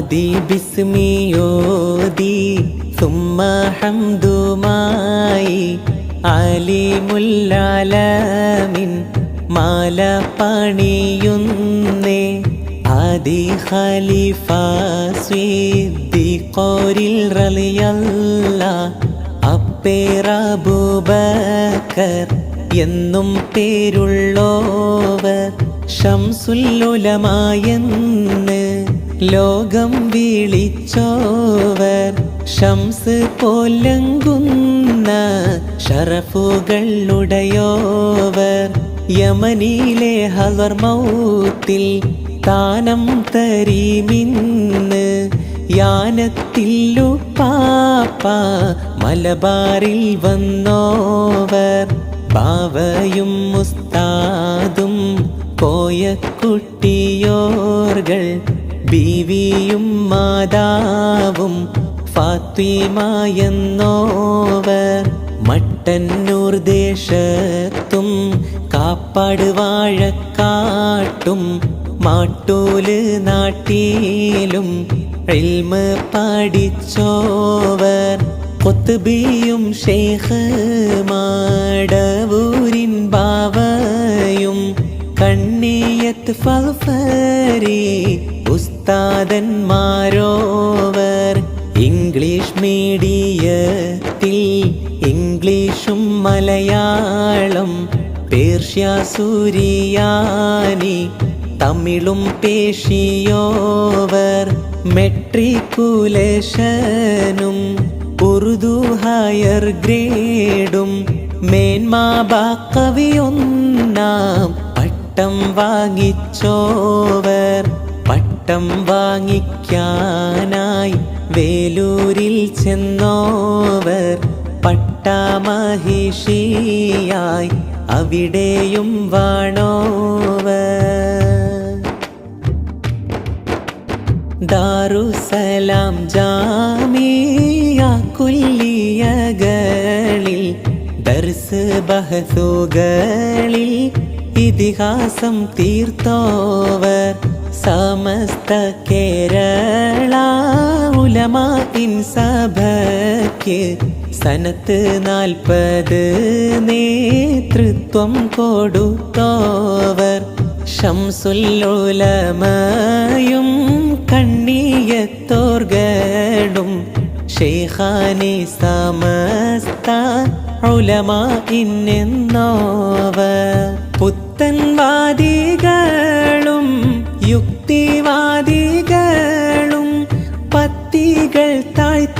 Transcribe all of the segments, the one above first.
ആദി ബിസ്മിയോദി സുമ്മ ഹംദുമായി ആലിമുല്ലാലമിൻ മാല പണിയുന്നേ. ആദി ഖലീഫ സ്വീദ്ദീഖോരിൽ റളിയല്ല അപ്പേറബൂബക്കർ എന്നും പേരുള്ളോവർ ഷംസുല്ലുലമായെന്ന് ലോകം വിളിച്ചോവർ. ഷംസ് പോലങ്കുന്ന ഷറഫുകൾ ഉടയോവർ. യമനിലെ ഹവർ മൗത്തിൽ താനം തരീമിന്ന്. യാനത്തില്ലു പാപ്പ മലബാറിൽ വന്നോവർ. ബാവയും മുസ്താദും പോയ കുട്ടിയോർകൾ ബീവിയും മാതാവും ഫാത്തിമയെന്നോവർ മട്ടന്നൂർ ദേശത്തും കാപ്പാട് വാഴക്കാട്ടും മാട്ടൂൽ നാട്ടിലും റിൽമ പഠിച്ചോവർ കൊത്തുബിയും ഷെയ്ഖ് മാടവൂരിൻ ബാവയും കണ്ണിയത്ത് ഫൽഫരി ഉസ്താദന്മാരോവർ ഇംഗ്ലീഷ് മീഡിയത്തിൽ ഇംഗ്ലീഷും മലയാളം പേർഷ്യ സൂര്യാനി തമിഴും പേശിയോവർ മെട്രിക്കുലേഷനും ഉറുദു ഹയർ ഗ്രേഡും മേന്മാബാക്കവിയൊന്നാം പട്ടം വാങ്ങിച്ചോവർ പട്ടം വാങ്ങിക്കാനായി വേലൂരിൽ ചെന്നോവർ പട്ടാമഹിഷിയായി അവിടെയും വാണോവർ. ദാറുസലാം ജാമിയ കുല്ലിയകളിൽ ദർസ് ബഹസുകളിൽ ഇതിഹാസം തീർത്തോവർ സമസ്ത കേരള ഉലമാൻ സഭയ്ക്ക് സനത്ത് നാൽപ്പത് നേതൃത്വം കൊടുത്തോവർ. ഷംസുല്ലുലമയും കണ്ണിയത്തോർഗടും ഷെയ്ഖാനി സമസ്ത ഉലമ ഇന്നെന്നോവർ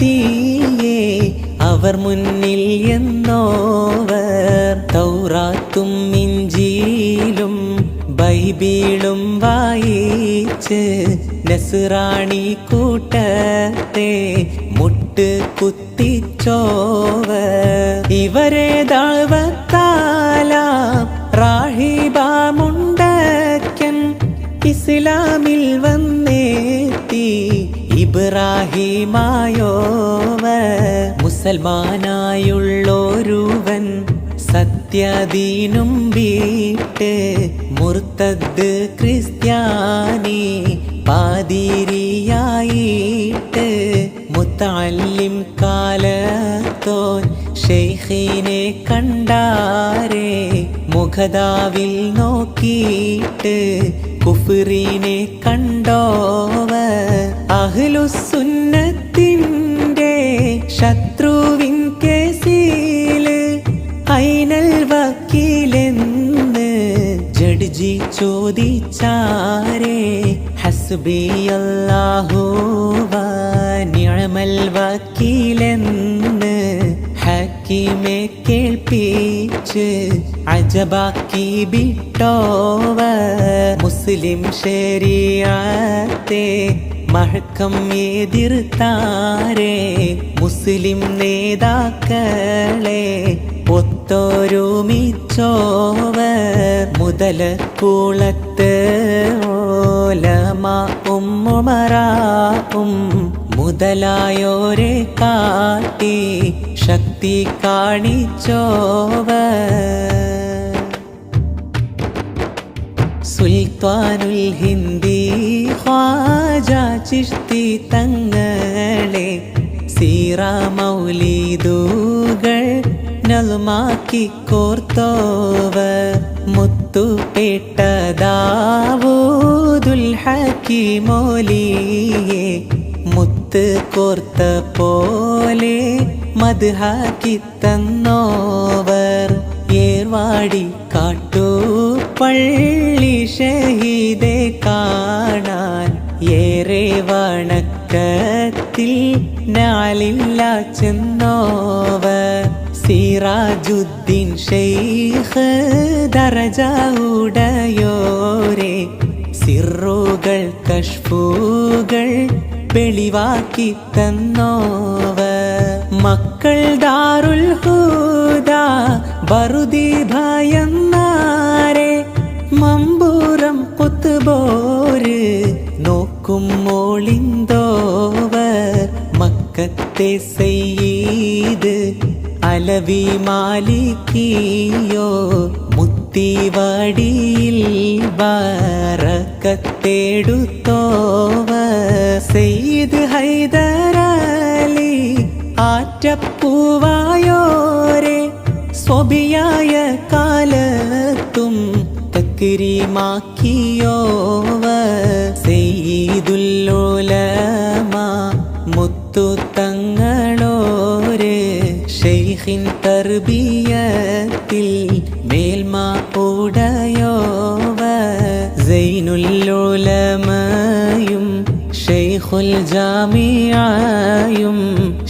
താഴ്ത്തിയേ അവർ മുന്നിൽ എന്നോവർ. തൗറാത്തും ഇഞ്ചിയിലും ബൈബിളും വായിച്ച് നസുറാണി കൂട്ടത്തെ മുട്ട് കുത്തിച്ചോവർ. ഇവരെ ദാവത്താല റാഹിബാമുണ്ടക്കൻ ഇസ്ലാമിൽ വന്നേത്തി ഇബ്രാഹിമായോവർ മുസൽമാനായുള്ളോരുവൻ സത്യദീനും വീട്ട് മുർത്തദ് ക്രിസ്ത്യാനി പാതിരിയായിട്ട്. മുത്തല്ലിം കാലത്തോൻ ഷെയ്ഖിനെ കണ്ടാരേ മുഖദാവിൽ നോക്കിയിട്ട് കുഫറിനെ കണ്ടോവർ അഹ്ലുസുന്നത്തിന്റെ ശത്രുവിൻ കേസിൽ ഐനൽ വക്കീലെന്ന് ജഡ്ജി ചോദിച്ചാരേ ഹസ്ബി അല്ലാഹു നിഴമൽ വക്കീലെന്ന് ഹക്കീമെ കേൾപ്പിച്ച് അജബാക്കി ബിട്ടോവ മുസ്ലിം ശരിയാത്തെ മഴക്കം എതിർത്താരേ മുസ്ലിം നേതാക്കളെ ഒത്തൊരുമിച്ചോവർ മുതലക്കുളത്ത് ഓലമ ഉമ്മുമറാവും മുതലായോരെ കാട്ടി ശക്തി കാണിച്ചോവർ. സുൽത്താനുൽ ഹിന്ദി ഖ്വാജ ചിഷ്തി തങ്ങളെ സീറ മൗലീദൂകൾ നൽമാക്കി കോർത്തോവർ മുത്തുപേട്ടതാവൂതുൽ ഹക്കിമോലിയെ മുത്ത് കോർത്ത പോലെ മധുഹാക്കി തന്നോവർ ഏർവാടി കാട്ടു പള്ളി ഷഹീദേ കാ വണക്കത്തിൽ നാളില്ല ചെന്നോവർ. സിറാജുദ്ദീൻ ഷെയ്ഖ് ദറജ സിറുകൾ കഷ്ഫുകൾ വെളിവാക്കി തന്നോവ മക്കൾ ദാറുൽ ഹൂദ വറുതി ഭയന്നാരെ മമ്പൂരം കുത്തുപോര് നോക്കും മോളിന്തോവർ മക്കത്തെ സെയ്ത് അലവി മാലിക്കിയോ മുത്തിവടിയിൽ ബാറക്കത്തേടുത്തോവ സെയ്ത് ഹൈദരാലി ആറ്റപ്പൂവായോരെ സ്വബിയായ കാലത്തും തക്രീമാക്കിയോവ സെയ്തുല്ലോലമ മുത്തു തങ്ങളോര് ഷെയ്ഖിൻ തർബിയത്തിൽ മേൽമ ഉടയോവ സൈനുല്ലോലമയും ഷെയ്ഖുൽ ജാമിയായും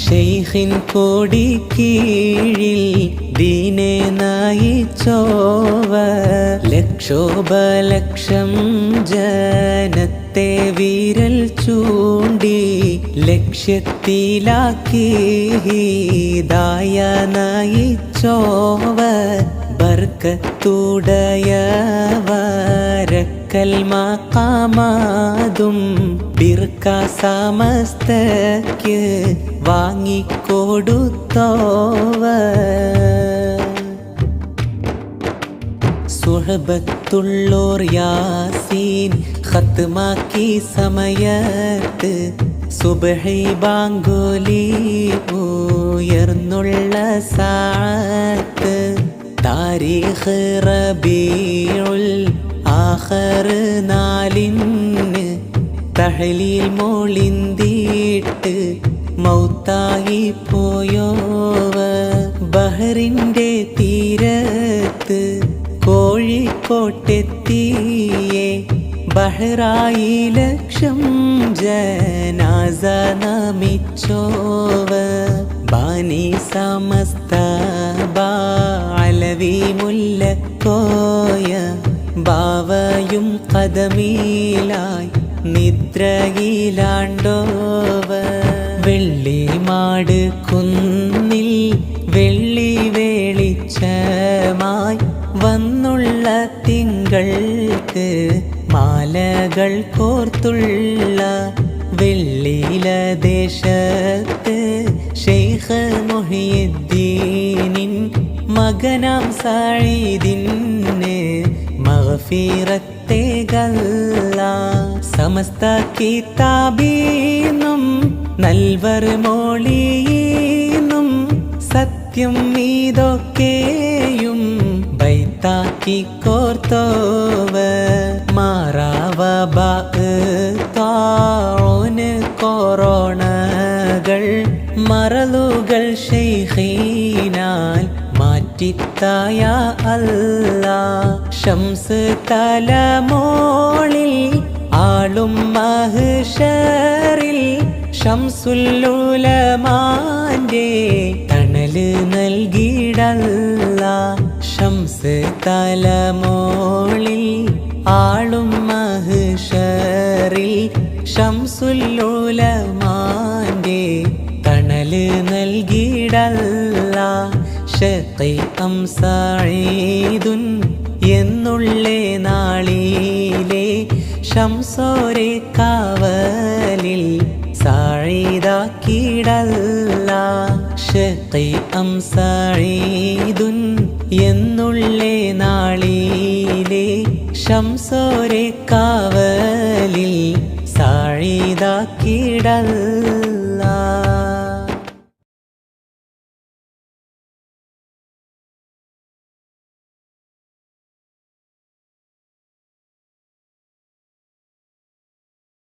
ഷെയ്ഖിൻ കോടി കീഴിൽ ദീനെ നയിച്ചോവ ലക്ഷോപലക്ഷം ജനത്തെ വിരൽ ചൂണ്ടി ലക്ഷ്യത്തിലാക്കി. ദായ നയിച്ചോവ ബർക്കത്തുടയവരക്കൽ മാക്കാമാതും ബിർക്ക സമസ്തക്ക് വാങ്ങിക്കൊടുത്തോവ സുഹബത്തുള്ളോർ യാസീൻ ഖത്മാക്കി സമയത്ത് സുബഹി ബാങ്കോലി ഉയർന്നുള്ള സാത്ത്. താരീഖ് റബീഉൽ ആഖർ നാലിന് തഹലീൽ മോളിന്തിട്ട് മൗത്തായി പോയോവ. ബഹറിന്റെ തീരത്ത് കോഴിക്കോട്ടെത്തിയേ ബഹ്റായി ലക്ഷം ജനാസ നമിച്ചോവ. ബാനി സമസ്ത ബാലവി മുല്ലക്കോയ. ബാവയും കഥമീലായി നിദ്രയിലാണ്ടോവ. വെള്ളിമാട് കുന്നിൽ വെള്ളി വേളിച്ചമായി വന്നുള്ള തിങ്കൾക്ക് മാലകൾ കോർത്തുള്ള വെള്ളിയില ദേശത്ത് ഷെയ്ഖ് മൊഹിയുദ്ദീനിൻ മകനാം സാഴിദിന് മഹഫീറത്തെ ഗല്ല സമസ്ത കിതാബീന്നും നൽവർ മോളിയീന്നും സത്യം ഇതൊക്കെയും ബൈത്താക്കി കോർത്തോവ മറലുകൾ മാറ്റിത്തായ അല്ല. ഷംസ് തലമോളിൽ ആളും മഹിഷറിൽ ഷംസുല്ലുലമാന്റെ തണൽ നൽകിയിടല്ല ഷംസ് തലമോളിൽ ആളും മഹിഷറിൽ ഷംസുല്ലുലമാന്റെ നൽകിടല്ല ഷഖി അംസീദുൻ എന്നുള്ളേ നാളിലെ ഷംസോരെ കാവലിൽ സാഴിതാക്കിടല്ല ഷഖി അംസീദുൻ എന്നുള്ളേ നാളിലെ ഷംസോരെ കാവലിൽ ഷഹീദാക്കിടല്ല